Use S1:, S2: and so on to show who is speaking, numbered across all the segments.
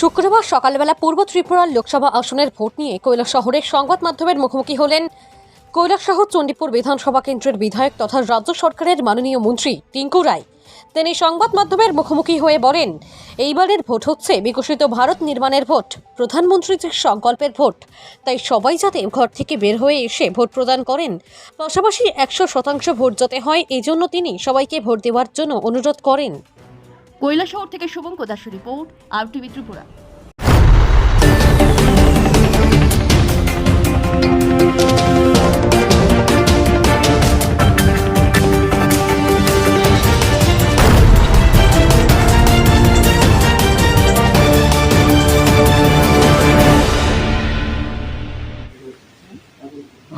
S1: শুক্রবার সকালবেলা পূর্ব ত্রিপুরার লোকসভা আসনের ভোট নিয়ে শহরের সংবাদ মাধ্যমের মুখোমুখি হলেন কৈলাসহর চণ্ডীপুর বিধানসভা কেন্দ্রের বিধায়ক তথা রাজ্য সরকারের মাননীয় মন্ত্রী টিঙ্কু রায়। তিনি সংবাদ মাধ্যমের মুখোমুখি হয়ে বলেন, এইবারের ভোট হচ্ছে বিকশিত ভারত নির্মাণের ভোট, প্রধানমন্ত্রীর যে সংকল্পের ভোট, তাই সবাই যাতে ঘর থেকে বের হয়ে এসে ভোট প্রদান করেন, পাশাপাশি একশো শতাংশ ভোট যাতে হয় এই জন্য তিনি সবাইকে ভোট দেওয়ার জন্য অনুরোধ করেন।
S2: কৈলাসহর থেকে Shubhankar Das report, R TV Tripura.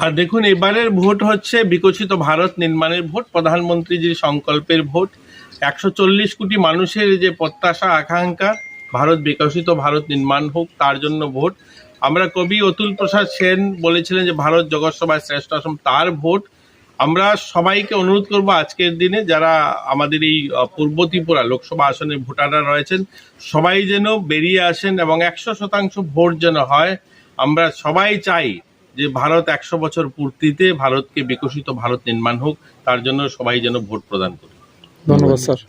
S3: আর দেখুন, এবারের ভোট হচ্ছে বিকশিত ভারত নির্মাণের ভোট, প্রধানমন্ত্রীজির সংকল্পের ভোট। একশো চল্লিশ কোটি মানুষের যে প্রত্যাশা, আকাঙ্ক্ষা, ভারত বিকশিত, ভারত নির্মাণ হোক, তার জন্য ভোট। আমরা কবি অতুল প্রসাদ সেন বলেছিলেন যে, ভারত জগৎসভায় শ্রেষ্ঠ আসন তার ভোট। আমরা সবাইকে অনুরোধ করব আজকের দিনে, যারা আমাদের এই পূর্ব ত্রিপুরা লোকসভা আসনের ভোটাররা রয়েছেন, সবাই যেন বেরিয়ে আসেন এবং একশো শতাংশ ভোট যেন হয়। আমরা সবাই চাই যে, ভারত একশো বছর পূর্তিতে ভারতকে বিকশিত, ভারত নির্মাণ হোক, তার জন্য সবাই যেন ভোট প্রদান করে
S4: ধন্যবাদ স্যার।